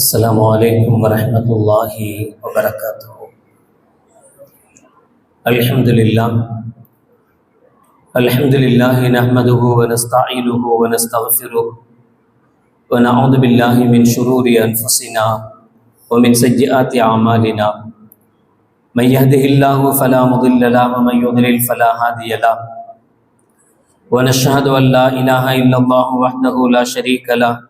السلام عليكم ورحمة الله وبركاته الحمد لله الحمد لله نحمده ونستعينه ونستغفره ونعوذ بالله من شرور أنفسنا ومن سيئات أعمالنا من يهده الله فلا مضل له ومن يضلل فلا هادي له۔ ونشهد أن لا إله إلا الله وحده لا شريك له۔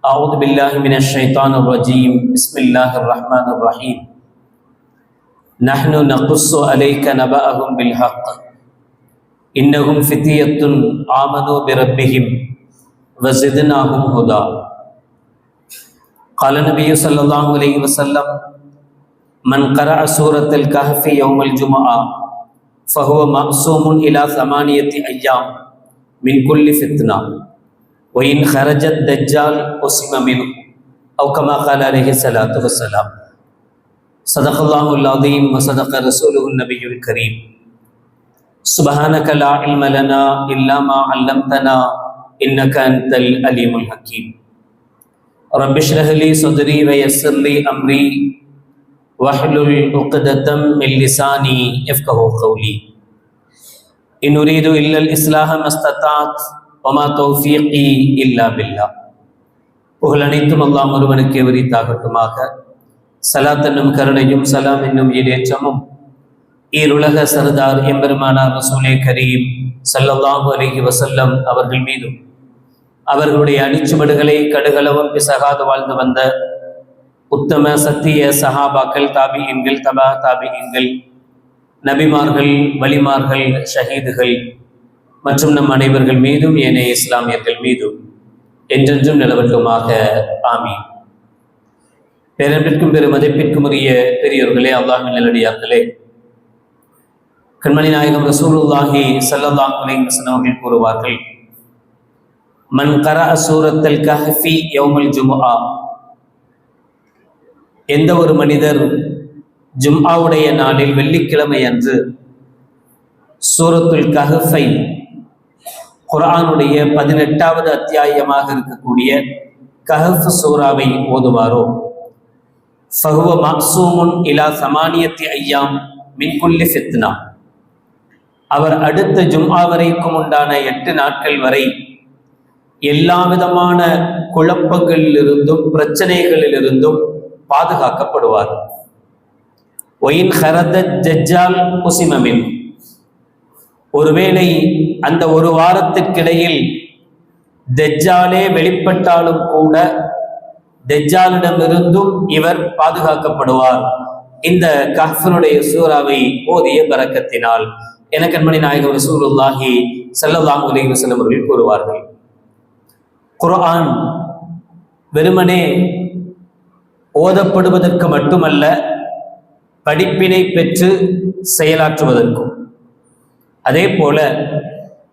أعوذ بالله من الشيطان الرجيم. بسم الله الرحمن الرحيم. نحن نقص عليك نبأهم بالحق. إنهم فتية آمنوا بربهم وزدناهم هدى. قال النبي صلى الله عليه وسلم من قرأ سورة الكهف يوم الجمعة فهو معصوم إلى ثمانية أيام من كل فتنة. وإن خرج الدجال قسم منه أو كما قال عليه الصلاة والسلام صدق الله العظيم وصدق رسوله النبي الكريم. سبحانك لا علم لنا إلا ما علمتنا إنك أنت العليم الحكيم. رب اشرح لي صدري ويسر لي أمري واحلل عقدة من لساني يفقه قولي. إن أريد إلا الإصلاح ما استطعت ஒமா தௌஃபீகி இல்லா பில்லா புகழ் அனைத்தும் அல்லாம் ஒருவனுக்கு எவரித்தாகட்டுமாக. சலாத் என்னும் கருணையும் சலாம் என்னும் ஈடேற்றமும் ஈருலக சர்தார் எம்பெருமானார் ரசூலே கரீம் சல்லல்லாஹு அலிஹி வசல்லம் அவர்கள் மீதும் அவர்களுடைய அணிச்சுமடுகளை கடுகளவும் பிசகாது வாழ்ந்து வந்த உத்தம சத்திய சஹாபாக்கள் தாபியன்கள் தபா தாபியன்கள் நபிமார்கள் வலிமார்கள் ஷஹீதுகள் மற்றும் நம் அனைவர்கள் மீதும் ஏனைய இஸ்லாமியர்கள் மீதும் என்றென்றும் நிலவட்டுமாக. ஆமி பேரன்பிற்கும் பெரும் மதிப்பிற்கும் உரிய பெரியோர்களே அல்லாஹின் நிலடியார்களே கண்மணி நாயகம் ரசூலுல்லாஹி சல்லல்லாஹ் அலைஹி அவர்கள் கூறுவார்கள் மன் கர சூரத்தல் கஹஃபி யௌமல் ஜும்ஆ. எந்த ஒரு மனிதர் ஜும்ஆவுடைய நாளில் வெள்ளிக்கிழமை அன்று சூரத்துல் கஹஃபை குரானுடைய பதினெட்டாவது அத்தியாயமாக இருக்கக்கூடிய கஹஃப் சூராவை ஓதுவாரோ? ஃபஹுவ மக்சூமுன் இலா சமானியத்தி ஐயாம் மின்குல்லி ஃபித்னா. அவர் அடுத்த ஜும்ஆ வரைக்கும் உண்டான எட்டு நாட்கள் வரை எல்லா விதமான குழப்பங்களிலிருந்தும் பிரச்சனைகளிலிருந்தும் பாதுகாக்கப்படுவார். ஒயின் ஹரத ஜஜ்ஜால் குசிமமின் ஒருவேளை அந்த ஒரு வாரத்திற்கிடையில் தெஜ்ஜாலே வெளிப்பட்டாலும் கூட தெஜ்ஜாலிடமிருந்தும் இவர் பாதுகாக்கப்படுவார். இந்த கஹ்ஃபனுடைய சூறாவை ஓதிய பறக்கத்தினால். என கண்மணி நாயகம் ரசூலுல்லாஹி சல்லல்லாஹு அலைஹி வஸல்லம் அவர்கள் கூறுவார்கள். குர்ஆன் வெறுமனே ஓதப்படுவதற்கு மட்டுமல்ல படிப்பினை பெற்று செயலாற்றுவதற்கும். அதே போல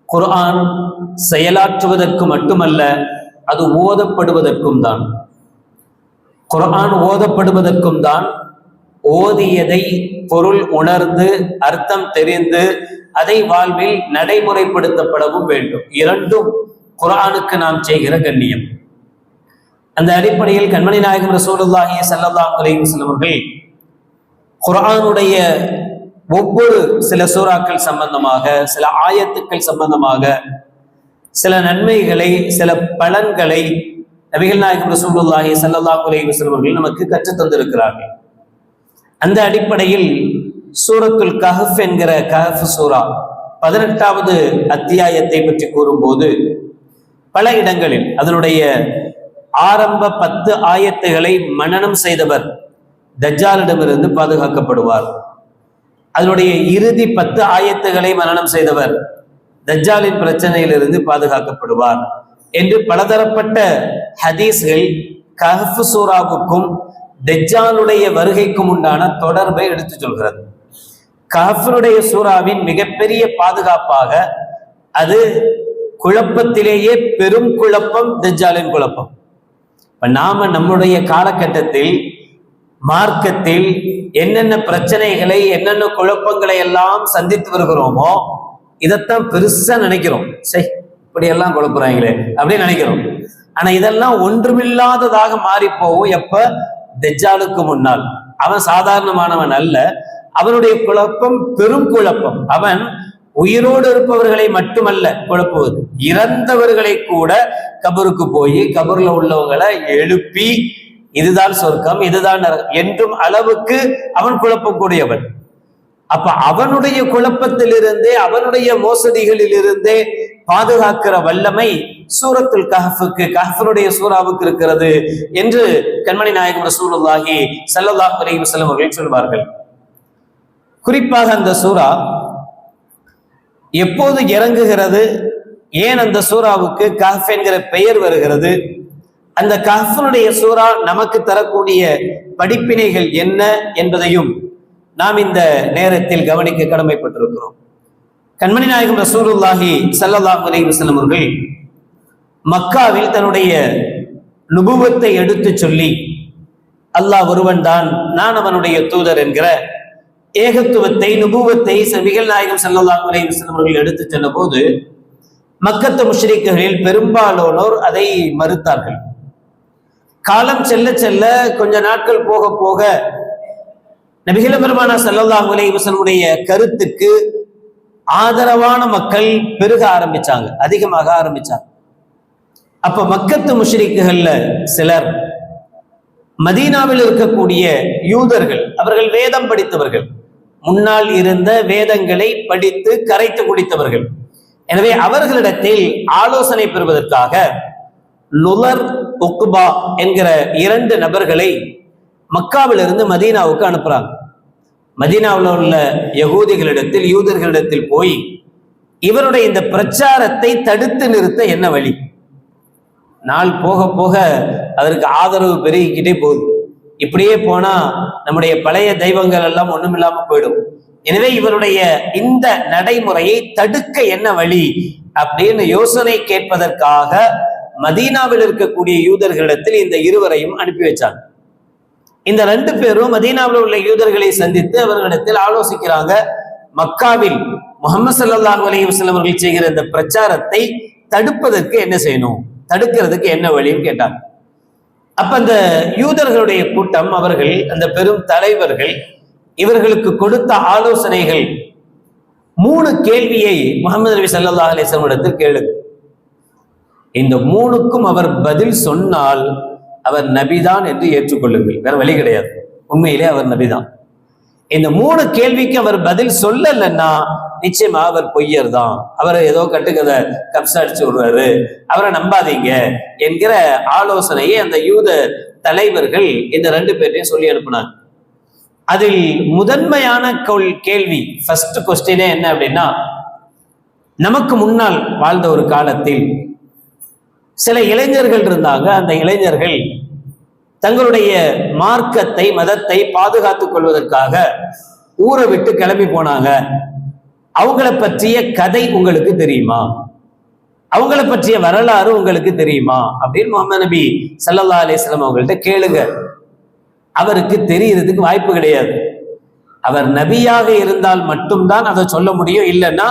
குர்ஆன் செயலாற்றுவதற்கு மட்டுமல்ல அது ஓதப்படுவதற்கும் தான். குர்ஆன் ஓதப்படுவதற்கும் தான் ஓதியதை பொருள் உணர்ந்து அர்த்தம் தெரிந்து அதை வாழ்வில் நடைமுறைப்படுத்தப்படவும் வேண்டும். இரண்டும் குர்ஆனுக்கு நாம் செய்கிற கண்ணியம். அந்த அடிப்படையில் கண்மணி நாயகம் ரசூலுல்லாஹி சல்லாஹ் அலைஹி வஸல்லம் அவர்கள் குர்ஆனுடைய ஒவ்வொரு சில சூறாக்கள் சம்பந்தமாக சில ஆயத்துக்கள் சம்பந்தமாக சில நன்மைகளை சில பலன்களை நபிகள் நாயகம் ரசூலுல்லாஹி சல்லாஹ் அலைஹி அவர்கள் நமக்கு கற்றுத் தந்திருக்கிறார்கள். அந்த அடிப்படையில் சூரத்துல் கஹஃப் என்கிற கஹஃப் சூரா பதினெட்டாவது அத்தியாயத்தை பற்றி கூறும்போது பல இடங்களில் அதனுடைய ஆரம்ப பத்து ஆயத்துகளை மனனம் செய்தவர் தஜ்ஜாலிடமிருந்து பாதுகாக்கப்படுவார். அதனுடைய இறுதி பத்து ஆயத்துகளை மரணம் செய்தவர் தஜ்ஜாலின் பிரச்சனையிலிருந்து பாதுகாக்கப்படுவார் என்று பலதரப்பட்ட ஹதீஸ்கள் கஹஃப் சூராவுக்கும் தெஜ்ஜாலுடைய வருகைக்கும் உண்டான தொடர்பை எடுத்து சொல்கிறது. கஹஃபருடைய சூறாவின் மிகப்பெரிய பாதுகாப்பாக அது குழப்பத்திலேயே பெரும் குழப்பம் தெஜ்ஜாலின் குழப்பம். இப்ப நாம நம்முடைய காலகட்டத்தில் மார்க்கத்தில் என்னென்ன பிரச்சனைகளை என்னென்ன குழப்பங்களை எல்லாம் சந்தித்து வருகிறோமோ இதைத்தான் பெருசா நினைக்கிறோம். சரி இப்படி எல்லாம் குழப்புறாங்களே அப்படின்னு நினைக்கிறோம். ஆனா இதெல்லாம் ஒன்றுமில்லாததாக மாறி போகும். எப்ப? தெஜாலுக்கு முன்னால். அவன் சாதாரணமானவன் அல்ல. அவனுடைய குழப்பம் பெரும் குழப்பம். அவன் உயிரோடு இருப்பவர்களை மட்டுமல்ல குழப்புவது. இறந்தவர்களை கூட கபருக்கு போய் கபூர்ல உள்ளவங்களை எழுப்பி இதுதான் சொர்க்கம் இதுதான் நரகம் என்றும் அளவுக்கு அவன் குழப்பக்கூடியவன். அப்ப அவனுடைய குழப்பத்திலிருந்தே அவனுடைய மோசடிகளில் இருந்தே பாதுகாக்கிற வல்லமை சூரத்துல் கஹஃபுக்கு கஹஃபனுடைய சூறாவுக்கு இருக்கிறது என்று கண்மணி நாயகம் ரசூலுல்லாஹி ஸல்லல்லாஹு அலைஹி செல்லும் அவர்கள் சொல்வார்கள். குறிப்பாக அந்த சூறா எப்போது இறங்குகிறது? ஏன் அந்த சூறாவுக்கு கஹஃப் என்கிற பெயர் வருகிறது? அந்த கஹ்ஃபனுடைய சூறா நமக்கு தரக்கூடிய படிப்பினைகள் என்ன என்பதையும் நாம் இந்த நேரத்தில் கவனிக்க கடமைப்பட்டிருக்கிறோம். கண்மணி நாயகம் ரசூலுல்லாஹி ஸல்லல்லாஹு அலைஹி வஸல்லம் அவர்கள் மக்காவில் தன்னுடைய நுபுவத்தை எடுத்து சொல்லி அல்லாஹ் ஒருவன் தான் நான் அவனுடைய தூதர் என்கிற ஏகத்துவத்தை நுபுவத்தை மிகல் நாயகம் ஸல்லல்லாஹு அலைஹி வஸல்லம் அவர்கள் எடுத்து சென்ற போது மக்கத்து முஷ்ரிக்குகளில் பெரும்பாலானோர் அதை மறுத்தார்கள். காலம் செல்ல செல்ல கொஞ்ச நாட்கள் போக போக நபிகள பெருமானா சல்லல்லாஹு அலைஹி கருத்துக்கு ஆதரவான மக்கள் பெருக ஆரம்பிச்சாங்க அதிகமாக ஆரம்பிச்சாங்க. அப்ப மக்கத்து முஷ்ரிக்குகள்ல சிலர் மதீனாவில் இருக்கக்கூடிய யூதர்கள் அவர்கள் வேதம் படித்தவர்கள் முன்னால் இருந்த வேதங்களை படித்து கரைத்து குடித்தவர்கள். எனவே அவர்களிடத்தில் ஆலோசனை பெறுவதற்காக நுலர் உக்பா என்கிற இரண்டு நபர்களை மக்காவிலிருந்து மதீனாவுக்கு அனுப்புறாங்க. மதீனாவில் உள்ள யகூதிகளிடத்தில் யூதர்களிடத்தில் போய் இவருடைய இந்த பிரச்சாரத்தை தடுத்து நிறுத்த என்ன வழி? நாள் போக போக அதற்கு ஆதரவு பெருகிக்கிட்டே போகுது. இப்படியே போனா நம்முடைய பழைய தெய்வங்கள் எல்லாம் ஒண்ணுமில்லாம போயிடும். எனவே இவருடைய இந்த நடைமுறையை தடுக்க என்ன வழி? அப்படின்னு யோசனை கேட்பதற்காக மதீனாவில் இருக்கக்கூடிய யூதர்களிடத்தில் இந்த இருவரையும் அனுப்பி வச்சாங்க. இந்த ரெண்டு பேரும் மதீனாவில் உள்ள யூதர்களை சந்தித்து அவர்களிடத்தில் ஆலோசிக்கிறாங்க மக்காவில் முகமது சல்லாஹ் அலையுஸ்லம் அவர்கள் செய்கிற இந்த பிரச்சாரத்தை தடுப்பதற்கு என்ன செய்யணும்? தடுக்கிறதுக்கு என்ன வழியும் கேட்டாங்க. அப்ப அந்த யூதர்களுடைய கூட்டம் அவர்கள் அந்த பெரும் தலைவர்கள் இவர்களுக்கு கொடுத்த ஆலோசனைகள் மூணு கேள்வியை முகமது நபி சல்லா அலிஸ்லாம் இடத்தில் கேளுங்க. இந்த மூணுக்கும் அவர் பதில் சொன்னால் அவர் நபிதான் என்று ஏற்றுக்கொள்ளுங்கள். வேற வழி கிடையாது. உண்மையிலே அவர் நபிதான். இந்த மூணு கேள்விக்கு அவர் பதில் சொல்லலைன்னா நிச்சயமா அவர் பொய்யர் தான் அவரை ஏதோ கட்டுக்கதை கப்ஸ் அடிச்சு விடுறாரு. அவரை நம்பாதீங்க என்கிற ஆலோசனையை அந்த யூத தலைவர்கள் இந்த ரெண்டு பேர்ட்டையும் சொல்லி அனுப்புனாங்க. அதில் முதன்மையான கொள் கேள்வி ஃபர்ஸ்ட் கொஸ்டினே என்ன அப்படின்னா நமக்கு முன்னால் வாழ்ந்த ஒரு காலத்தில் சில இளைஞர்கள் இருந்தாங்க. அந்த இளைஞர்கள் தங்களுடைய மார்க்கத்தை மதத்தை பாதுகாத்துக் கொள்வதற்காக ஊரை விட்டு கிளம்பி போனாங்க. அவங்கள பற்றிய கதை உங்களுக்கு தெரியுமா? அவங்கள பற்றிய வரலாறு உங்களுக்கு தெரியுமா? அப்படின்னு முகமது நபி சல்லல்லா அலிஸ்லாம் அவங்கள்ட்ட கேளுங்க. அவருக்கு தெரியறதுக்கு வாய்ப்பு கிடையாது. அவர் நபியாக இருந்தால் மட்டும்தான் அதை சொல்ல முடியும். இல்லைன்னா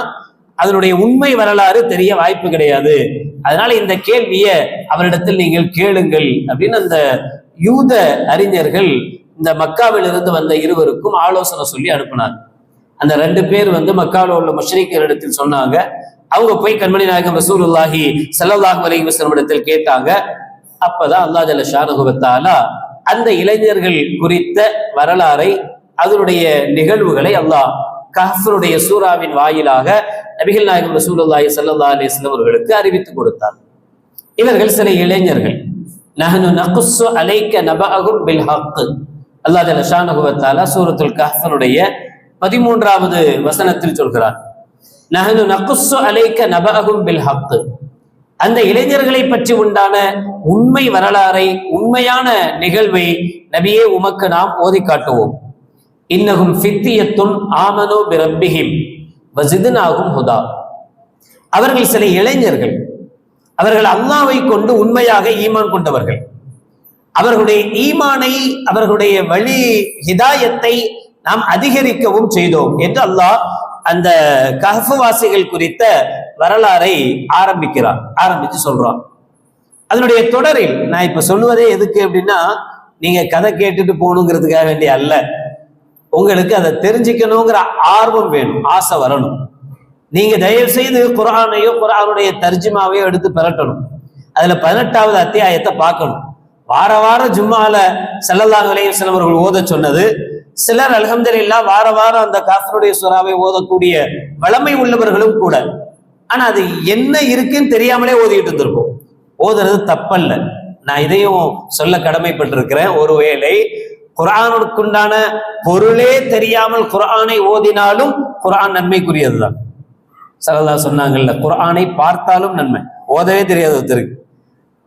அதனுடைய உண்மை வரலாறு தெரிய வாய்ப்பு கிடையாது. அதனால இந்த கேள்வியை அவரிடத்தில் நீங்கள் கேளுங்கள் அப்படின்னு அந்த யூத அறிஞர்கள் இந்த மக்காவில் இருந்து வந்த இருவருக்கும் ஆலோசனை சொல்லி அனுப்பினாங்க அந்த ரெண்டு பேர் வந்து மக்காவில் உள்ள முஷ்ரிக்கர் இடத்தில் சொன்னாங்க. அவங்க போய் கண்மணி நாயகம் ரசூலுல்லாஹி ஸல்லல்லாஹு அலைஹி வஸல்லம் இடத்தில் கேட்டாங்க. அப்பதான் அல்லாஹ் ஜல்ல ஷானுகுவத்தாலா அந்த இளைஞர்கள் குறித்த வரலாறை அதனுடைய நிகழ்வுகளை அல்லாஹ் கஹ்ஃபருடைய சூறாவின் வாயிலாக நபிகள் நாயகம் ரசூலுல்லாஹி ஸல்லல்லாஹு அலைஹி அவர்களுக்கு அறிவித்து கொடுத்தார். இவர்கள் சில இளைஞர்கள். நஹனு நகுஸ்ஸு அலைக்க நபஅஹும் பில் ஹக் அல்லாஹ் ஜல்ல ஷானுகுவத்தாலா சூரத்துல் கஹ்ஃபனுடைய பதிமூன்றாவது வசனத்தில் சொல்கிறார். நஹனு நகுஸ்ஸு அலைக்க நபஅஹும் பில் ஹக் அந்த இளைஞர்களை பற்றி உண்டான உண்மை வரலாறை உண்மையான நிகழ்வை நபியே உமக்கு நாம் ஓதி காட்டுவோம். இன்னகும் ஃபித்தியத்துன் ஆமனோ பிரப்பிஹிம். வசிதுனாகும் ஹுதா. அவர்கள் சில இளைஞர்கள். அவர்கள் அல்லாவை கொண்டு உண்மையாக ஈமான் கொண்டவர்கள். அவர்களுடைய ஈமானை அவர்களுடைய வழி ஹிதாயத்தை நாம் அதிகரிக்கவும் செய்தோம் என்று அல்லாஹ் அந்த கஹ்வாசிகள் குறித்த வரலாறை ஆரம்பிக்கிறான் ஆரம்பிச்சு சொல்றான். அதனுடைய தொடரில் நான் இப்ப சொல்லுவதே எதுக்கு அப்படின்னா நீங்க கதை கேட்டுட்டு போகணுங்கிறதுக்காக வேண்டிய அல்ல. உங்களுக்கு அதை தெரிஞ்சுக்கணுங்கிற ஆர்வம் வேணும் ஆசை வரணும். நீங்க தயவு செய்து குரானையோ குரானுடைய தர்ஜிமாவையோ எடுத்து பெறட்டணும் அதுல பதினெட்டாவது அத்தியாயத்தை பார்க்கணும். வார வாரம் ஜும்மால செல்லல்லாஹ் அலைஹி வஸல்லம் அவர்கள் ஓத சொன்னது சிலர் அல்ஹம்துலில்லாஹ் வார வாரம் அந்த காஃபருடைய சுறாவை ஓதக்கூடிய வளமை உள்ளவர்களும் கூட. ஆனா அது என்ன இருக்குன்னு தெரியாமலே ஓதிட்டு இருந்திருப்போம். ஓதுறது தப்பல்ல. நான் இதையும் சொல்ல கடமைப்பட்டிருக்கிறேன். ஒருவேளை குரானுக்குண்டான பொருளே தெரியாமல் குரானை ஓதினாலும் குரான் நன்மைக்குரியதுதான். சரதா சொன்னாங்கல்ல குரானை பார்த்தாலும் நன்மை. ஓதவே தெரியாது ஒருத்தருக்கு.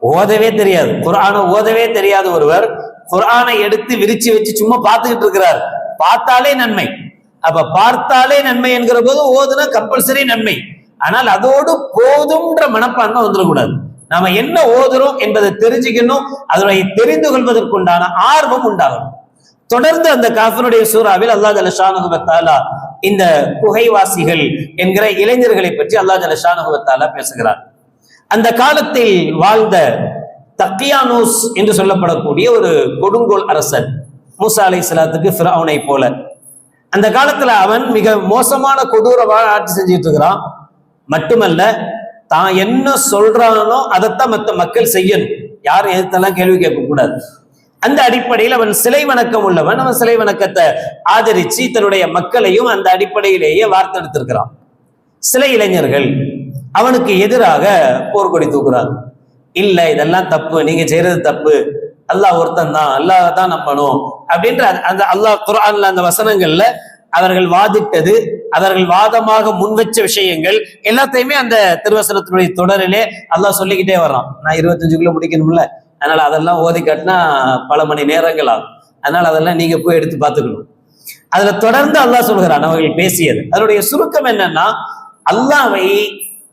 ஓதவே தெரியாது. குரானை ஓதவே தெரியாத ஒருவர் குரானை எடுத்து விரிச்சு வச்சு சும்மா பார்த்துக்கிட்டு இருக்கிறார். பார்த்தாலே நன்மை. அப்ப பார்த்தாலே நன்மை என்கிற போது ஓதுனா கம்பல்சரி நன்மை. ஆனால் அதோடு போதும்ன்ற மனப்பான்மை வந்துடக்கூடாது. நாம என்ன ஓதுறோம் என்பதை தெரிஞ்சுக்கணும். அதனை தெரிந்து கொள்வதற்குண்டான ஆர்வம் உண்டாகணும். தொடர்ந்து அந்த காஃபனுடைய சூறாவில் அல்லாஹ் ஜலஷானுகுவத்தாலா இந்த குகைவாசிகள் என்கிற இளைஞர்களை பற்றி அல்லாஹ் ஜலஷானுகுவத்தாலா பேசுகிறார். அந்த காலத்தில் வாழ்ந்த தக்கியானூஸ் என்று சொல்லப்படக்கூடிய ஒரு கொடுங்கோல் அரசன் மூசா அலை சலாத்துக்கு ஃபிரௌனை போல. அந்த காலத்துல அவன் மிக மோசமான கொடூரமான ஆட்சி செஞ்சுட்டு இருக்கிறான். மட்டுமல்ல தான் என்ன சொல்றானோ அதைத்தான் மற்ற மக்கள் செய்யணும். யாரும் எதிர்த்தெல்லாம் கேள்வி கேட்கக்கூடாது. அந்த அடிப்படையில் அவன் சிலை வணக்கம் உள்ளவன். அவன் சிலை வணக்கத்தை ஆதரிச்சு தன்னுடைய மக்களையும் அந்த அடிப்படையிலேயே வார்த்தெடுத்திருக்கிறான். சில இளைஞர்கள் அவனுக்கு எதிராக போர்க்கொடி தூக்குறாங்க. இல்ல இதெல்லாம் தப்பு நீங்க செய்யறது தப்பு. அல்லாஹ் ஒருத்தன் தான் அல்லாஹ் தான் நம்பணும். அப்படின்ற அந்த- அல்லாஹ் குரான்ல அந்த வசனங்கள்ல அவர்கள் வாதிட்டது அவர்கள் வாதமாக முன்வச்ச விஷயங்கள் எல்லாத்தையுமே அந்த திருவசனத்தினுடைய தொடரிலே அல்லாஹ் சொல்லிக்கிட்டே வர்றான். நான் இருபத்தஞ்சுக்குள்ள முடிக்கணும்ல? அதனால அதெல்லாம் ஓதி காட்டினா பல மணி நேரங்கள் ஆகும். அதனால அதெல்லாம் நீங்க போய் எடுத்து பார்த்துக்கணும். அதுல தொடர்ந்து அல்லாஹ் சொல்கிறான் அவர்கள் பேசியது. அதனுடைய சுருக்கம் என்னன்னா அல்லாவை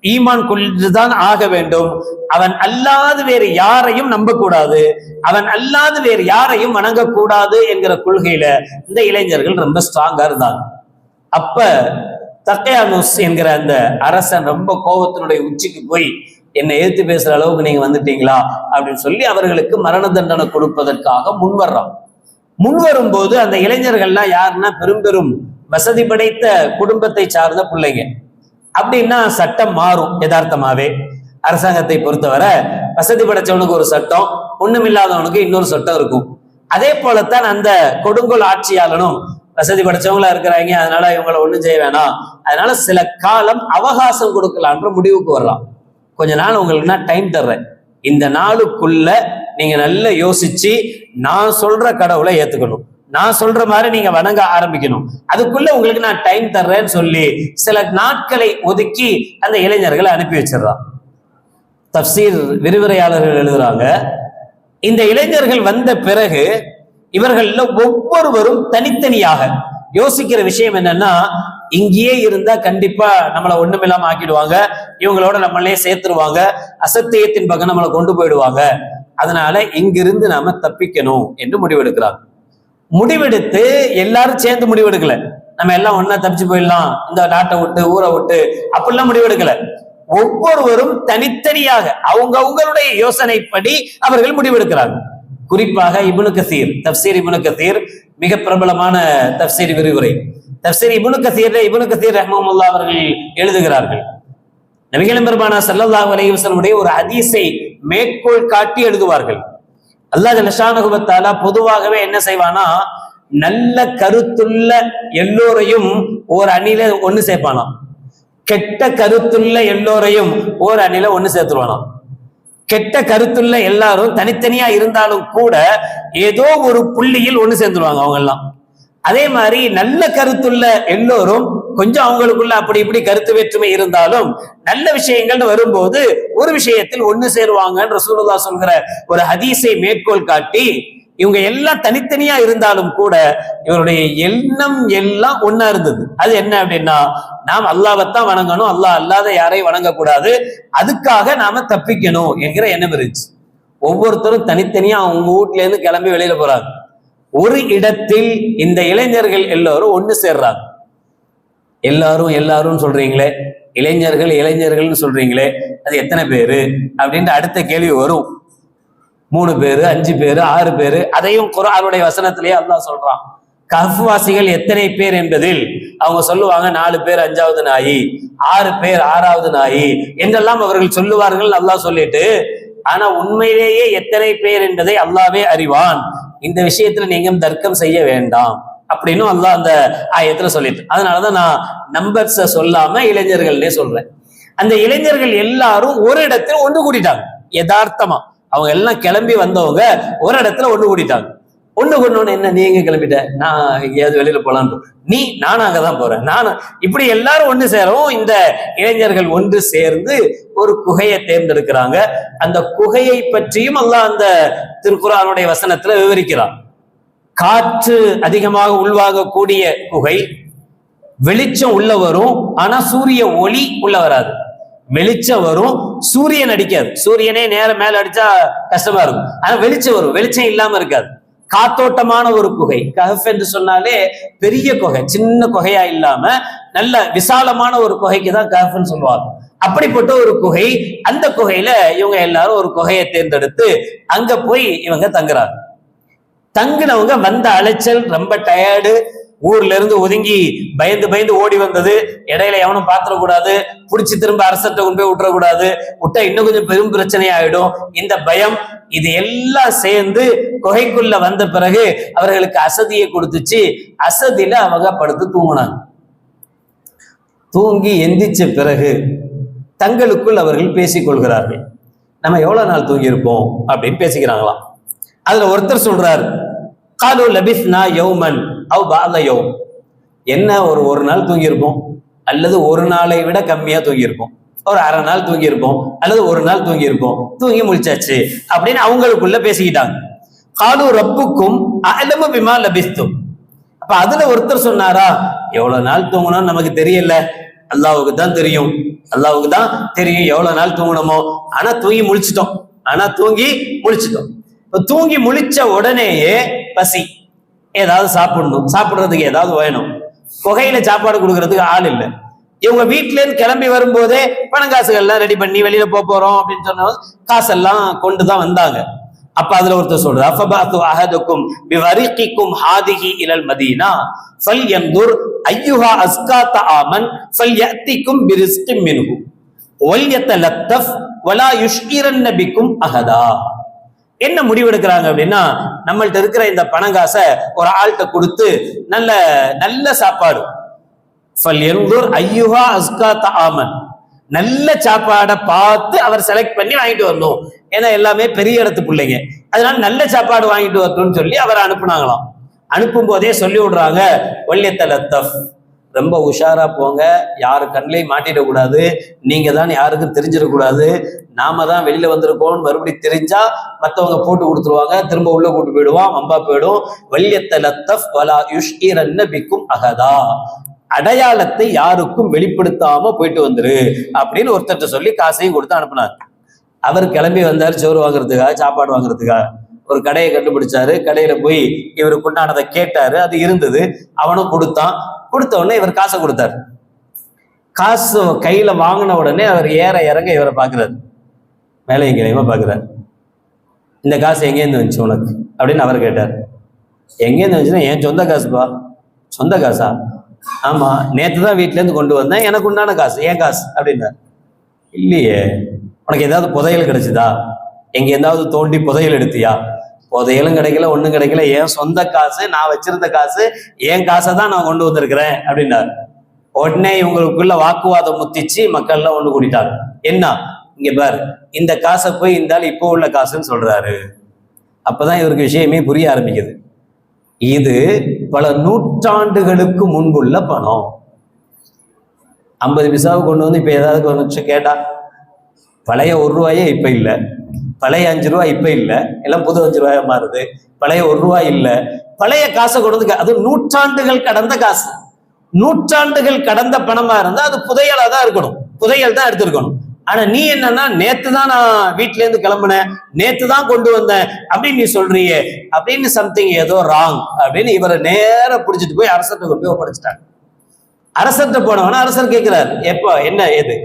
ஈமான் கொண்டுதான் ஆக வேண்டும். அவன் அல்லாது வேறு யாரையும் நம்பக்கூடாது. அவன் அல்லாது வேறு யாரையும் வணங்கக்கூடாது என்கிற கொள்கையில இந்த இளைஞர்கள் ரொம்ப ஸ்ட்ராங்கா இருந்தாங்க. அப்ப தக்கையானூஸ் என்கிற அந்த அரசன் ரொம்ப கோபத்தினுடைய உச்சிக்கு போய் என்னை ஏத்து பேசுற அளவுக்கு நீங்க வந்துட்டீங்களா? அப்படின்னு சொல்லி அவர்களுக்கு மரண தண்டனை கொடுப்பதற்காக முன்வர்றான் முன்வரும் போது அந்த இளைஞர்கள்லாம் யாருன்னா பெரும் பெரும் வசதி படைத்த குடும்பத்தை சார்ந்த பிள்ளைங்க. அப்படின்னா சட்டம் மாறும் யதார்த்தமாவே. அரசாங்கத்தை பொறுத்தவரை வசதி படைச்சவனுக்கு ஒரு சட்டம் ஒண்ணுமில்லாதவனுக்கு இன்னொரு சட்டம் இருக்கும். அதே போலத்தான் அந்த கொடுங்கோல் ஆட்சியாளனும் வசதி படைச்சவங்களா இருக்கிறாங்க அதனால இவங்களை ஒண்ணும் செய்ய வேணாம். அதனால சில காலம் அவகாசம் கொடுக்கலான்ற முடிவுக்கு வரலாம். கொஞ்ச நாள் உங்களுக்கு நான் டைம் தர்றேன். இந்த நாளுக்குள்ள நீங்க நல்லா யோசிச்சு நான் சொல்ற கடவுளை ஏத்துக்கணும். நான் சொல்ற மாதிரி நீங்க வணங்க ஆரம்பிக்கணும். அதுக்குள்ள உங்களுக்கு நான் டைம் தர்றேன்னு சொல்லி சில நாட்களை ஒதுக்கி அந்த இளைஞர்களை அனுப்பி வச்சிடுறான். தப்சீர் விரிவுரையாளர்கள் எழுதுறாங்க இந்த இளைஞர்கள் வந்த பிறகு இவர்கள்ல ஒவ்வொருவரும் தனித்தனியாக யோசிக்கிற விஷயம் என்னன்னா இங்கேயே இருந்தா கண்டிப்பா நம்மளை ஒண்ணுமில்லாம ஆக்கிடுவாங்க. இவங்களோட நம்மளே சேர்த்துருவாங்க. அசத்தியத்தின் பக்கம் நம்மளை கொண்டு போயிடுவாங்க. அதனால இங்கிருந்து நாம தப்பிக்கணும் என்று முடிவெடுக்கிறாங்க முடிவெடுத்து எல்லாரும் சேர்ந்து முடிவெடுக்கல. நம்ம எல்லாம் ஒண்ணா தப்பிச்சு போயிடலாம். இந்த நாட்டை விட்டு ஊரை விட்டு அப்படிலாம் முடிவெடுக்கல. ஒவ்வொருவரும் தனித்தனியாக அவங்க அவங்களுடைய யோசனைப்படி அவர்கள் முடிவெடுக்கிறாங்க குறிப்பாக இபுனு கசீர் தப்சீர் இபுனு கசீர் மிக பிரபலமான தப்சீர் விரிவுரை. தப்சீர் இபுனு கசீர் இபுனு கசீர் ரஹ்மமுல்லா அவர்கள் எழுதுகிறார்கள். நபிகள் பெருமானா ஸல்லல்லாஹு அலைஹி ஒரு ஹதீஸை மேற்கோள் காட்டி எழுதுவார்கள். அல்லாஹ் லஷானுகுவத்தாலா பொதுவாகவே என்ன செய்வானா நல்ல கருத்துள்ள எல்லோரையும் ஒரு அணில ஒண்ணு சேர்ப்பானாம். கெட்ட கருத்துள்ள எல்லோரையும் ஒரு அணில ஒண்ணு சேர்த்துருவானா கெட்ட கருத்துள்ள எல்லாரும் தனித்தனியா இருந்தாலும் கூட ஏதோ ஒரு புள்ளியில் ஒண்ணு சேர்ந்துருவாங்க அவங்க எல்லாம் அதே மாதிரி நல்ல கருத்துள்ள எல்லோரும் கொஞ்சம் அவங்களுக்குள்ள அப்படி இப்படி கருத்து வேற்றுமை இருந்தாலும் நல்ல விஷயங்கள்னு வரும்போது ஒரு விஷயத்தில் ஒண்ணு சேருவாங்கன்னு ரசூலுல்லா சொல்கிற ஒரு ஹதீஸை மேற்கோள் காட்டி இவங்க எல்லாம் தனித்தனியா இருந்தாலும் கூட இவருடைய எண்ணம் எல்லாம் ஒன்னா இருந்தது. அது என்ன அப்படின்னா நாம் அல்லாவைத்தான் வணங்கணும் அல்லாஹ் அல்லாத யாரையும் வணங்கக்கூடாது. அதுக்காக நாம தப்பிக்கணும் என்கிற எண்ணம் இருந்துச்சு. ஒவ்வொருத்தரும் தனித்தனியா அவங்க வீட்ல இருந்து கிளம்பி வெளியில போறாங்க. ஒரு இடத்தில் இந்த இளைஞர்கள் எல்லோரும் ஒண்ணு சேர்றாங்க. எல்லாரும் எல்லாரும் சொல்றீங்களே. இளைஞர்கள் இளைஞர்கள்னு சொல்றீங்களே. அது எத்தனை பேரு? அப்படின்ட்டு அடுத்த கேள்வி வரும். மூணு பேரு அஞ்சு பேரு ஆறு பேரு அதையும் குரானுடைய வசனத்திலேயே அல்லாஹ் சொல்றான். கஃப்வாசிகள் எத்தனை பேர் என்பதில் அவங்க சொல்லுவாங்க நாலு பேர் அஞ்சாவது நாயி ஆறு பேர் ஆறாவது நாயி என்றெல்லாம் அவர்கள் சொல்லுவார்கள் அல்லாஹ் சொல்லிட்டு ஆனா உண்மையிலேயே எத்தனை பேர் என்பதை அல்லாவே அறிவான். இந்த விஷயத்துல நீங்க தர்க்கம் செய்ய வேண்டாம். அப்படின்னு அல்லா அந்த ஆயத்துல சொல்லிட்டு. அதனாலதான் நான் நம்பர்ஸ சொல்லாம இளைஞர்கள்னே சொல்றேன். அந்த இளைஞர்கள் எல்லாரும் ஒரு இடத்துல ஒன்று கூட்டிட்டாங்க யதார்த்தமா. அவங்க எல்லாம் கிளம்பி வந்தவங்க ஒரு இடத்துல ஒன்று கூட்டிட்டாங்க ஒண்ணு கொண்டு என்ன நீ எங்க கிளம்பிட்ட? நான் எங்கேயாவது வெளியில போலான் நீ நானும் அங்கதான் போறேன். நானும் இப்படி எல்லாரும் ஒன்று சேரும் இந்த இளைஞர்கள் ஒன்று சேர்ந்து ஒரு குகையை தேர்ந்தெடுக்கிறாங்க. அந்த குகையை பற்றியும் அல்லாஹ் அந்த திருக்குறானுடைய வசனத்துல விவரிக்கிறான். காற்று அதிகமாக உள்வாகக்கூடிய குகை வெளிச்சம் உள்ள வரும் ஆனா சூரிய ஒளி உள்ள வராது. வெளிச்சம் வரும் சூரியன் அடிக்காது. சூரியனே நேரம் மேல அடிச்சா கஷ்டமா இருக்கும். ஆனா வெளிச்சம் வரும். வெளிச்சம் இல்லாம இருக்காது. காத்தோட்டமான ஒரு குகை. கஹப் என்று சொன்னாலே பெரிய குகை சின்ன குகையா இல்லாம நல்ல விசாலமான ஒரு குகைக்கு தான் கஹப்னு சொல்லுவாங்க. அப்படிப்பட்ட ஒரு குகை அந்த குகையில இவங்க எல்லாரும் ஒரு குகையை தேர்ந்தெடுத்து அங்க போய் இவங்க தங்குறாங்க. தங்குனவங்க வந்த அலைச்சல் ரொம்ப டயர்டு ஊர்ல இருந்து ஒதுங்கி பயந்து பயந்து ஓடி வந்தது. இடையில எவனும் பாத்திரக்கூடாது புடிச்சு திரும்ப அரசத்தை கொண்டு போய் விட்டுறக்கூடாது விட்டா இன்னும் கொஞ்சம் பெரும் பிரச்சனை ஆயிடும் இந்த பயம் இது எல்லாம் சேர்ந்து குகைக்குள்ள வந்த பிறகு அவர்களுக்கு அசதியை கொடுத்துச்சு. அசதியில அவங்க படுத்து தூங்கினாங்க. தூங்கி எந்திரிச்ச பிறகு தங்களுக்குள் அவர்கள் பேசிக் கொள்கிறார்கள். நம்ம எவ்வளவு நாள் தூங்கியிருப்போம் அப்படின்னு பேசிக்கிறாங்களாம். அதுல ஒருத்தர் சொல்றாரு காலு லபிஸ்னா யௌமன் அவ் பாத யௌம் என்ன ஒரு ஒரு நாள் தூங்கியிருப்போம்? அல்லது ஒரு நாளை விட கம்மியா தூங்கியிருப்போம். ஒரு அரை நாள் தூங்கியிருப்போம். அல்லது ஒரு நாள் தூங்கியிருப்போம். தூங்கி முழிச்சாச்சு. அப்படின்னு அவங்களுக்குள்ள பேசிக்கிட்டாங்க. காலு ரப்புக்கும் அலமு பிமா லபிஸ்தும் அப்ப அதுல ஒருத்தர் சொன்னாரா? எவ்வளவு நாள் தூங்கணும்னு நமக்கு தெரியல. அல்லாவுக்கு தான் தெரியும். அல்லாவுக்கு தான் தெரியும் எவ்வளவு நாள் தூங்கணுமோ. ஆனா தூங்கி முழிச்சிட்டோம். ஆனா தூங்கி முழிச்சிட்டோம். இப்போ தூங்கி முழிச்ச உடனேயே பசி. ஏதாவது சாப்பிடணும். சாப்பிடுறதுக்கு ஏதாவது வேணும். புகையில சாப்பாடு கொடுக்கறதுக்கு ஆள் இல்லை. இவங்க வீட்டிலேருந்து இருந்து கிளம்பி வரும்போதே பணம் காசுகள்லாம் ரெடி பண்ணி வெளியில போக போறோம் அப்படின்னு சொன்ன காசெல்லாம் கொண்டு தான் வந்தாங்க. அப்ப அதுல ஒருத்தர் சொல்றது அஃபபாத்து அஹதுக்கும் பிவரிகிக்கும் ஹாதிகி இலல் மதீனா ஃபல் யன்துர் ஐயுஹா அஸ்கா தஆமன் ஃபல் யத்திக்கும் பிரிஸ்கிம் மின்ஹு. வல் யத்தலத்தஃப் வலா யுஷ்கிரன் நபிக்கும் அஹதா. என்ன முடிவெடுக்கிறாங்க அப்படின்னா நம்மள்ட்ட இருக்கிற இந்த பணங்காசை ஒரு ஆள்கிட்ட கொடுத்து நல்ல நல்ல சாப்பாடு. ஃபல் யன்துர் ஐயுஹா அஸ்கா தாமன் நல்ல சாப்பாடை பார்த்து அவர் செலக்ட் பண்ணி வாங்கிட்டு வரணும். ஏன்னா எல்லாமே பெரிய இடத்து பிள்ளைங்க. அதனால நல்ல சாப்பாடு வாங்கிட்டு வரட்டும்னு சொல்லி அவரை அனுப்புனாங்களாம். அனுப்பும் போதே சொல்லி விடுறாங்க ஒல்லியத்தலத்தஃப் ரொம்ப உஷாரா போங்க. யாரு கண்ணிலையும் மாட்டிடக்கூடாது. நீங்க தான் யாருக்கும் தெரிஞ்சிடக்கூடாது. நாம தான் வெளியில வந்திருக்கோம் மறுபடியும் தெரிஞ்சா மத்தவங்க போட்டு கொடுத்துருவாங்க. திரும்ப உள்ள கூட்டு போயிடுவான். வம்பா போயிடும். வல்யத்த வலா யுஷ்இரன்ன பிக்கும் அகதா. அடையாளத்தை யாருக்கும் வெளிப்படுத்தாம போயிட்டு வந்துரு அப்படின்னு ஒருத்தர்கிட்ட சொல்லி காசையும் கொடுத்து அனுப்புனார். அவர் கிளம்பி வந்தார் சோறு வாங்குறதுக்காக சாப்பாடு வாங்குறதுக்காக ஒரு கடையை கண்டுபிடிச்சாரு. கடையில போய் இவருக்கு உண்டானதை கேட்டாரு. அது இருந்தது. அவனும் கொடுத்தான். கொடுத்த உடனே இவர் காசை கொடுத்தாரு. காசு கையில வாங்கின உடனே அவர் ஏற இறங்க இவரை பாக்குறாரு மேலே எங்கேயுமா பாக்குறாரு இந்த காசு எங்கேருந்து வந்துச்சு உனக்கு? அப்படின்னு அவர் கேட்டார். எங்கேருந்து வந்துச்சுன்னா என் சொந்த காசுப்பா. சொந்த காசா? ஆமா. நேற்று தான் வீட்டிலேருந்து கொண்டு வந்தேன். எனக்கு உண்டான காசு. ஏன் காசு. அப்படின்னார். இல்லையே. உனக்கு ஏதாவது புதையல் கிடைச்சிதா? எங்க ஏதாவது தோண்டி புதையல் எடுத்தியா? புதையலும் கிடைக்கல ஒண்ணும் கிடைக்கல. என் சொந்த காசு நான் வச்சிருந்த காசு என் காசை தான் நான் கொண்டு வந்திருக்கிறேன் அப்படின்னாரு. உடனே இவங்களுக்குள்ள வாக்குவாதம் முத்திச்சு மக்கள்லாம் ஒண்ணு கூட்டிட்டாங்க என்ன? இங்க பார் இந்த காசை போய் இந்த ஆள் இப்போ உள்ள காசுன்னு சொல்றாரு. அப்பதான் இவருக்கு விஷயமே புரிய ஆரம்பிக்குது. இது பல நூற்றாண்டுகளுக்கு முன்புள்ள பணம். ஐம்பது பிசாவை கொண்டு வந்து இப்போ ஏதாவது கொஞ்சம் கேட்டா பழைய ஒரு ரூபாயே இப்போ இல்லை. பழைய அஞ்சு ரூபாய் இப்போ இல்லை. எல்லாம் புது அஞ்சு ரூபாயா மாறுது. பழைய ஒரு ரூபாய் இல்லை. பழைய காசை கொண்டு அது நூற்றாண்டுகள் கடந்த காசு. நூற்றாண்டுகள் கடந்த பணமா இருந்தா அது புதையலா தான் இருக்கணும். புதையல் தான் எடுத்திருக்கணும். ஆனா நீ என்னன்னா நேத்து தான் நான் வீட்ல இருந்து கிளம்புனேன். நேத்து தான் கொண்டு வந்தேன். அப்படின்னு நீ சொல்றியே. அப்படின்னு சம்திங் ஏதோ ராங் அப்படின்னு இவரை நேர பிடிச்சிட்டு போய் அரசர்கிட்ட கொண்டு போய் ஒப்படைச்சிட்டாங்க. அரசர்கிட்ட போனவன அரசர் கேட்கிறார் எப்போ என்ன ஏது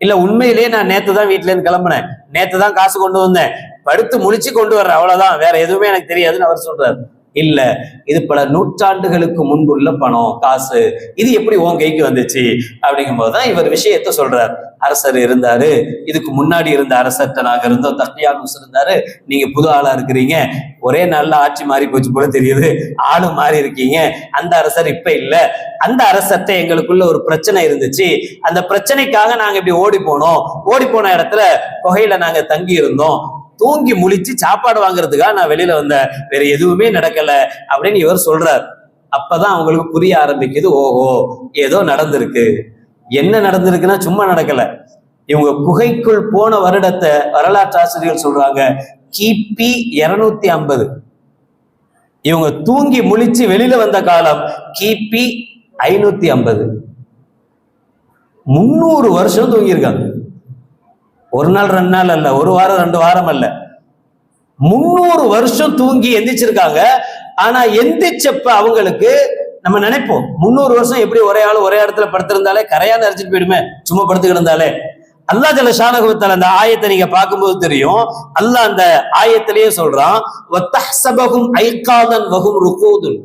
இல்ல உண்மையிலேயே நான் நேத்து தான் வீட்டுல இருந்து கிளம்புனேன். நேத்து தான் காசு கொண்டு வந்தேன். படுத்து முழிச்சு கொண்டு வர்றேன் அவ்வளவுதான். வேற எதுவுமே எனக்கு தெரியாதுன்னு அவர் சொல்றாரு. இல்ல இது பல நூற்றாண்டுகளுக்கு முன்புள்ள பணம் காசு. இது எப்படி உன் கைக்கு வந்துச்சு? அப்படிங்கும் போதுதான் இவர் விஷயத்த சொல்றாரு. அரசர் இருந்தாரு. இதுக்கு முன்னாடி இருந்த அரசர்த்தனாக இருந்தோம். தஸ்தியானூஸ் இருந்தாரு. நீங்க புது ஆளா இருக்கிறீங்க. ஒரே நாள்ல ஆட்சி மாறி போச்சு போல தெரியுது. ஆளு மாறி இருக்கீங்க. அந்த அரசர் இப்ப இல்ல. அந்த அரசர்கிட்ட எங்களுக்குள்ள ஒரு பிரச்சனை இருந்துச்சு. அந்த பிரச்சனைக்காக நாங்க இப்படி ஓடி போனோம். ஓடி போன இடத்துல குகையில நாங்க தங்கி இருந்தோம். தூங்கி முழிச்சு சாப்பாடு வாங்குறதுக்காக நான் வெளியில வந்தேன். வேற எதுவுமே நடக்கல அப்படின்னு இவர் சொல்றார். அப்பதான் அவங்களுக்கு புரிய ஆரம்பிக்குது. ஓஹோ ஏதோ நடந்திருக்கு. என்ன நடந்திருக்குன்னா சும்மா நடக்கல. இவங்க குகைக்குள் போன வருடத்தை வரலாற்று ஆசிரியர்கள் சொல்றாங்க கிபி இருநூத்தி ஐம்பது. இவங்க தூங்கி முழிச்சு வெளியில வந்த காலம் கிபி ஐநூத்தி ஐம்பது. முன்னூறு வருஷம் தூங்கியிருக்காங்க. ஒரு நாள் ரெண்டு நாள் அல்ல ஒரு வாரம் ரெண்டு வாரம் அல்ல. முன்னூறு வருஷம் தூங்கி எந்திரிச்சிருக்காங்க. ஆனா எந்திரிச்சப்ப அவங்களுக்கு நம்ம நினைப்போம் முன்னூறு வருஷம் எப்படி ஒரே ஆள் ஒரே இடத்துல படுத்திருந்தாலே கரையாந்து அரைச்சிட்டு போயிடுமே சும்மா படுத்துக்கிட்டு இருந்தாலே. அல்லாஹ் ஜல ஷானகுத்தால அந்த ஆயத்தை நீங்க பார்க்கும்போது தெரியும். அல்லாஹ் அந்த ஆயத்திலேயே சொல்றான் ஐக்காதன் வகும் வஹும் ருகூதுன்."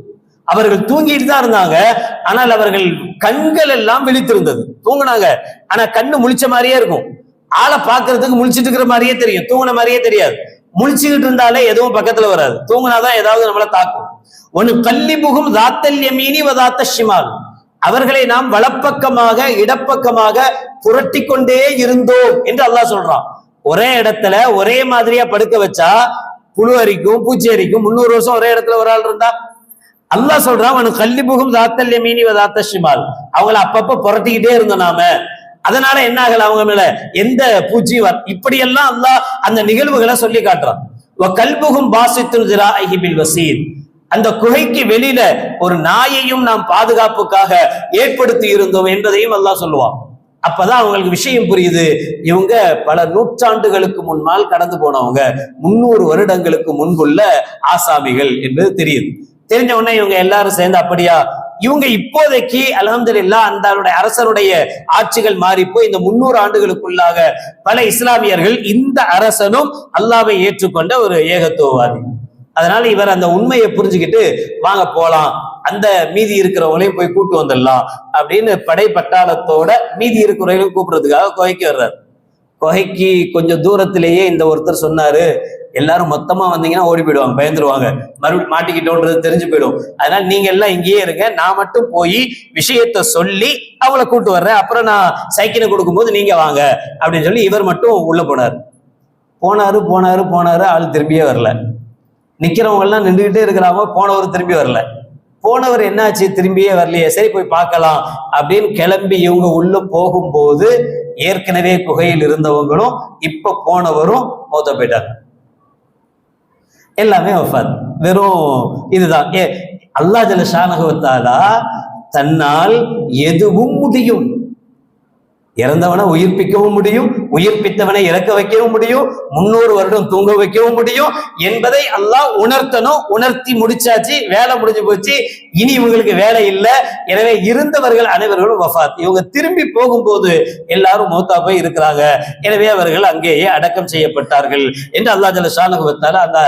அவர்கள் தூங்கிட்டு தான் இருந்தாங்க ஆனால் அவர்கள் கண்கள் எல்லாம் விழித்திருந்தது. தூங்குனாங்க. ஆனா கண்ணு முழிச்ச மாதிரியே இருக்கும். ஆளை பாக்குறதுக்கு முழிச்சிட்டு இருக்கிற மாதிரியே தெரியும். தூங்கின மாதிரியே தெரியாது. முழிச்சுக்கிட்டு இருந்தாலே எதுவும் பக்கத்துல வராது. தூங்குனாதான் ஏதாவது நம்மளை தாக்கும். ஒன்னு கல்லி புகும் தாத்தல் யமீனி வதாத்த ஷிமால். அவர்களை நாம் வலப்பக்கமாக இடப்பக்கமாக புரட்டி கொண்டே இருந்தோம் என்று அல்லாஹ் சொல்றான். ஒரே இடத்துல ஒரே மாதிரியா படுக்க வச்சா புழு அரிக்கும் பூச்சி அரிக்கும் முன்னூறு வருஷம் ஒரே இடத்துல ஒரு ஆள் இருந்தா? அல்லாஹ் சொல்றான் அவனுக்கு கல்லி புகும் தாத்தல் யமீனி வதாத்த ஷிமால். அவங்கள அப்பப்ப புரட்டிக்கிட்டே இருந்தோம் நாம. அதனால என்ன ஆகல? அவங்க மேல எந்த பூச்சி இப்படியெல்லாம் அல்லாஹ் அந்த நிகழ்வுகளை சொல்லி காட்டுறான். கல்புகும் பாசித்துல் வசீர். அந்த குகைக்கு வெளியில ஒரு நாயையும் நாம் பாதுகாப்புக்காக ஏற்படுத்தி இருந்தோம் என்பதையும் எல்லாம் சொல்லுவான். அப்பதான் அவங்களுக்கு விஷயம் புரியுது. இவங்க பல நூற்றாண்டுகளுக்கு முன்னால் கடந்து போனவங்க. முன்னூறு வருடங்களுக்கு முன்புள்ள ஆசாமிகள் என்பது தெரியுது. தெரிஞ்ச உடனே இவங்க எல்லாரும் சேர்ந்து அப்படியா? இவங்க இப்போதைக்கு அலமதுல்லா அந்த அரசருடைய ஆட்சிகள் மாறி போய் இந்த முன்னூறு ஆண்டுகளுக்குள்ளாக பல இஸ்லாமியர்கள் இந்த அரசனும் அல்லாவை ஏற்றுக்கொண்ட ஒரு ஏகத்துவவாதி. அதனால இவர் அந்த உண்மையை புரிஞ்சுக்கிட்டு வாங்க போலாம் அந்த மீதி இருக்கிறவங்களையும் போய் கூட்டு வந்துடலாம் அப்படின்னு படை பட்டாளத்தோட மீதி இருக்கிறவங்களையும் கூப்பிடுறதுக்காக கோவைக்கு வர்றாரு. குகைக்கு கொஞ்சம் தூரத்திலேயே இந்த ஒருத்தர் சொன்னாரு எல்லாரும் மொத்தமா வந்தீங்கன்னா ஓடி போயிடுவாங்க பயந்துருவாங்க. மறுபடியும் மாட்டிக்கிட்டோன்றது தெரிஞ்சு போயிடும். அதனால நீங்க எல்லாம் இங்கேயே இருங்க நான் மட்டும் போய் விஷயத்த சொல்லி அவளை கூட்டு வர்றேன். அப்புறம் நான் சைக்கிளை கொடுக்கும்போது நீங்க வாங்க அப்படின்னு சொல்லி இவர் மட்டும் உள்ள போனார். போனாரு போனாரு போனாரு ஆள் திரும்பியே வரல. நிக்கிறவங்க எல்லாம் நின்றுகிட்டே இருக்கிறாங்க போனவர் திரும்பி வரல. போனவர் என்னாச்சு? திரும்பியே வரலையே. சரி போய் பார்க்கலாம். அப்படின்னு கிளம்பி இவங்க உள்ள போகும்போது ஏற்கனவே குகையில் இருந்தவங்களும் இப்ப போனவரும் மோத போயிட்டாங்க. எல்லாமே வஃபாத் வெறும் இதுதான். ஏ அல்லா ஜல ஷானகவத்தாலா தன்னால் எதுவும் முடியும். இறந்தவனை உயிர்ப்பிக்கவும் முடியும் உயிர்ப்பித்தவனை இறக்க வைக்கவும் முடியும் முன்னூறு வருடம் தூங்க வைக்கவும் முடியும் என்பதை அல்லாஹ் உணர்த்தணும். உணர்த்தி முடிச்சாச்சு வேலை முடிஞ்சு போச்சு இனி இவங்களுக்கு வேலை இல்லை. எனவே இருந்தவர்கள் அனைவர்களும் வஃபாத் இவங்க திரும்பி போகும்போது எல்லாரும் மூத்தா போய் இருக்கிறாங்க. எனவே அவர்கள் அங்கேயே அடக்கம் செய்யப்பட்டார்கள் என்று அல்லாஹ் ஜல ஷானகுவத்தால அந்த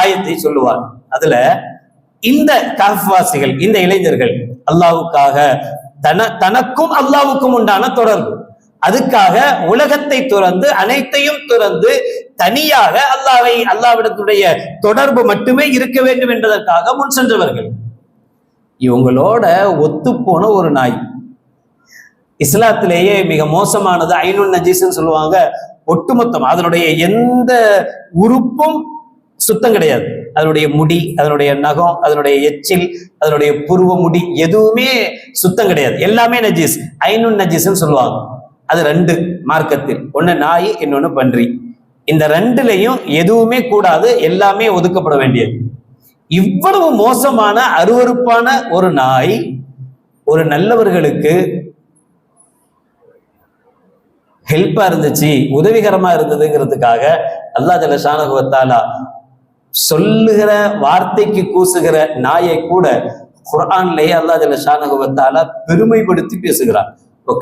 ஆயத்தை சொல்லுவார் அதுல இந்த காஃப்வாசிகள் இந்த இளைஞர்கள் அல்லாவுக்காக தன தனக்கும் அல்லாவுக்கும் உண்டான தொடர்பு. அதுக்காக உலகத்தை துறந்து அனைத்தையும் துறந்து தனியாக அல்லாவை அல்லாவிடத்துடைய தொடர்பு மட்டுமே இருக்க வேண்டும் என்பதற்காக முன் சென்றவர்கள். இவங்களோட ஒத்துப்போன ஒரு நாய். இஸ்லாத்திலேயே மிக மோசமானது ஐநூன் நஜீஸ்ன்னு சொல்லுவாங்க. ஒட்டுமொத்தம் அதனுடைய எந்த உறுப்பும் சுத்தம் கிடையாது. அதனுடைய முடி அதனுடைய நகம் அதனுடைய எச்சில் அதனுடைய புருவ முடி எதுவுமே சுத்தம் கிடையாது. எல்லாமே நஜீஸ் ஐநூன் நஜீஸ்ன்னு சொல்லுவாங்க. அது ரெண்டு மார்க்கத்தில். ஒண்ணு நாய் இன்னொன்று பன்றி. இந்த ரெண்டுலையும் எதுவுமே கூடாது எல்லாமே ஒதுக்கப்பட வேண்டியது. இவ்வளவு மோசமான அருவருப்பான ஒரு நாய் ஒரு நல்லவர்களுக்கு ஹெல்ப்பா இருந்துச்சு உதவிகரமா இருந்ததுங்கிறதுக்காக அல்லாஹ் ஜலஷானகுவத்தாலா சொல்லுகிற வார்த்தைக்கு கூசுகிற நாயை கூட குர்ஆன்லயே அல்லாஹ் ஜலஷானகுவத்தாலா பெருமைப்படுத்தி பேசுகிறான்.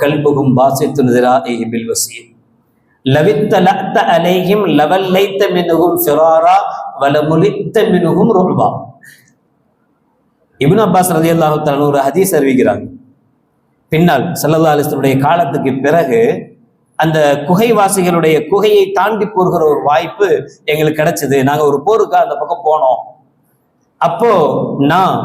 கல்புகும் باسط ذرائه بالوسيل லவித்த லத்த عليهم لوليت மினுகும் فرارا வலமுலித்த மினுகும் رعبا. இப்னு அப்பாஸ் ரலியல்லாஹு தஆலா ஒரு ஹதீஸ் அறிவிக்கிறாங்க பின்னால் ஸல்லல்லாஹு அலைஹி காலத்துக்கு பிறகு அந்த குகைவாசிகளுடைய குகையை தாண்டி போகிற ஒரு வாய்ப்பு எங்களுக்கு கிடைச்சது. நாங்க ஒரு போருக்கா அந்த பக்கம் போனோம். அப்போ நான்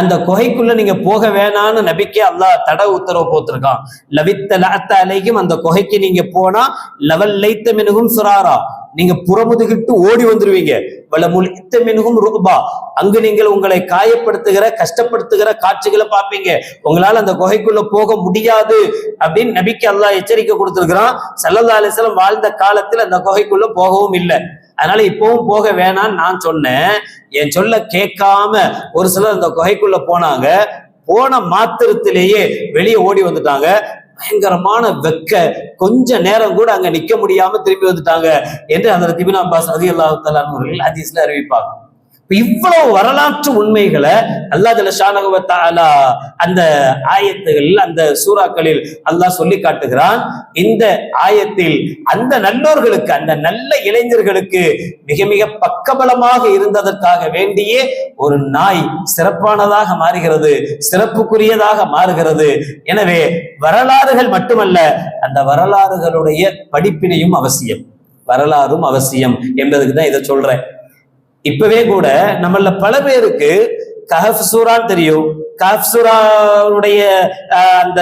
அந்த குகைக்குள்ள நீங்க போக வேணான்னு நபிக்கே அல்லாஹ் தட உத்தரவு போத்திருக்கான் லவித்த லத்த அலைக்கும் அந்த குகைக்கு நீங்க போனா லவல் லைத்த மினுகும் சுராரா. நீங்க புறமுதுகிட்டு ஓடி வந்துருவீங்க. வளமுல் இத்த மினுகும் ரூபா அங்கு நீங்கள் உங்களை காயப்படுத்துகிற கஷ்டப்படுத்துகிற காட்சிகளை பார்ப்பீங்க. உங்களால அந்த குகைக்குள்ள போக முடியாது அப்படின்னு நபிக்கு அல்லாஹ் எச்சரிக்கை கொடுத்துருக்கிறான். சல்லல்லா அலிஸ்லாம் வாழ்ந்த காலத்தில் அந்த குகைக்குள்ள போகவும் இல்லை. அதனால இப்பவும் போக வேணாம்னு நான் சொன்னேன். என் சொல்ல கேட்காம ஒரு சிலர் அந்த குகைக்குள்ள போனாங்க. போன மாத்திரத்திலேயே வெளியே ஓடி வந்துட்டாங்க. பயங்கரமான வெக்க கொஞ்ச நேரம் கூட அங்க நிக்க முடியாம திரும்பி வந்துட்டாங்க என்று அந்த திபின் அப்பாஸ் அதி அல்லாஹ் அவர்கள் ஹதீஸ்ல அறிவிப்பாங்க இவ்வளவு வரலாற்று உண்மைகளை அல்லாஹ் ஜலஷானகுவத்தாலா அந்த ஆயத்துகள் அந்த சூறாக்களில் அல்லாஹ் சொல்லி காட்டுகிறான். இந்த ஆயத்தில் அந்த நல்லோர்களுக்கு அந்த நல்ல இளைஞர்களுக்கு மிக மிக பக்கபலமாக இருந்ததற்காக வேண்டியே ஒரு நாய் சிறப்பானதாக மாறுகிறது சிறப்புக்குரியதாக மாறுகிறது. எனவே வரலாறுகள் மட்டுமல்ல அந்த வரலாறுகளுடைய படிப்பினையும் அவசியம். வரலாறும் அவசியம் என்பதுக்கு தான் இதை சொல்றேன். இப்பவே கூட நம்மள பல பேருக்கு கஹப் சூரான்னு தெரியும். கஹப் சூராவுடைய ஆஹ், அந்த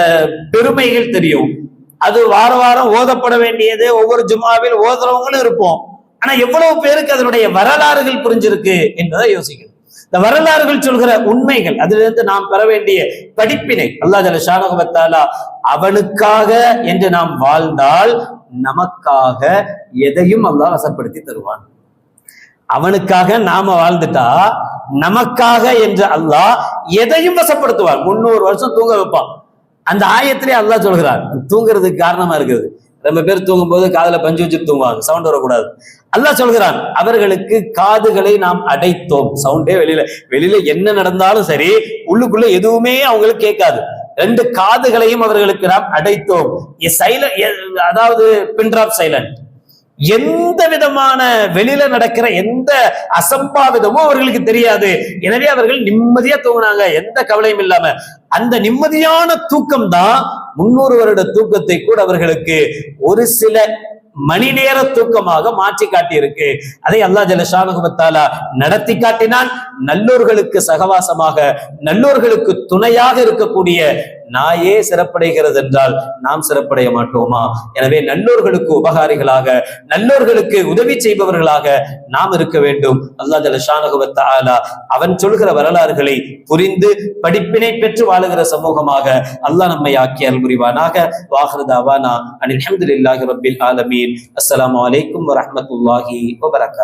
பெருமைகள் தெரியும். அது வார வாரம் ஓதப்பட வேண்டியது ஒவ்வொரு ஜுமாவில் ஓதுறவங்களும் இருப்போம். ஆனா எவ்வளவு பேருக்கு அதனுடைய வரலாறுகள் புரிஞ்சிருக்கு என்பதை யோசிக்கணும். இந்த வரலாறுகள் சொல்கிற உண்மைகள் அதிலிருந்து நாம் பெற வேண்டிய படிப்பினை அல்லாஹ் ஜல ஷானகத்தாலா அவனுக்காக என்று நாம் வாழ்ந்தால் நமக்காக எதையும் அல்லாஹ் வசப்படுத்தி தருவான். அவனுக்காக நாம வாழ்ந்துட்டா நமக்காக என்று அல்லாஹ் எதையும் வசப்படுத்துவார் முன்னூறு வருஷம் தூங்க வைப்பான். அந்த ஆயத்திலே அல்லாஹ் சொல்கிறார் தூங்குறதுக்கு காரணமா இருக்குது. ரொம்ப பேர் தூங்கும்போது காதுல பஞ்சு வச்சு தூங்குவாங்க சவுண்ட் வரக்கூடாது. அல்லாஹ் சொல்கிறான் அவர்களுக்கு காதுகளை நாம் அடைத்தோம். சவுண்டே வெளியில வெளியில என்ன நடந்தாலும் சரி உள்ளுக்குள்ள எதுவுமே அவங்களுக்கு கேட்காது. ரெண்டு காதுகளையும் அவர்களுக்கு நாம் அடைத்தோம். சைலண்ட் அதாவது பின்ட்ராப் சைலண்ட் எந்த விதமான வெளியில நடக்கிற எந்த அசம்பாவிதமும் அவர்களுக்கு தெரியாது. எனவே அவர்கள் நிம்மதியா தூங்குனாங்க. எந்த கவலையும் இல்லாம. அந்த நிம்மதியான தூக்கம் தான் முன்னூறு வருட தூக்கத்தை கூட அவர்களுக்கு ஒரு சில மணி நேர தூக்கமாக மாற்றி காட்டியிருக்கு. அதை அல்லாஹ் ஜலஷானுகுமத்தாலா நடத்தி காட்டினால் நல்லோர்களுக்கு சகவாசமாக நல்லோர்களுக்கு துணையாக இருக்கக்கூடிய நாயே சிறப்படைகிறது என்றால் நாம் சிறப்படைய மாட்டோமா? எனவே நல்லோர்களுக்கு உபகாரிகளாக நல்லோர்களுக்கு உதவி செய்பவர்களாக நாம் இருக்க வேண்டும். அல்லாஹ் ஜலஷானுகுவத்தாலா அவன் சொல்கிற வரலாறுகளை புரிந்து படிப்பினை பெற்று வாழுகிற சமூகமாக அல்லாஹ் நம்மை ஆக்கி அல்புரிவானாக வாஹ்ரதாவானா அனில் அஹமதுல்லாஹி ரபில் ஆலமீன். அஸ்லாம் அலைக்கும் வரமத்துல்லாஹி வபரகாத்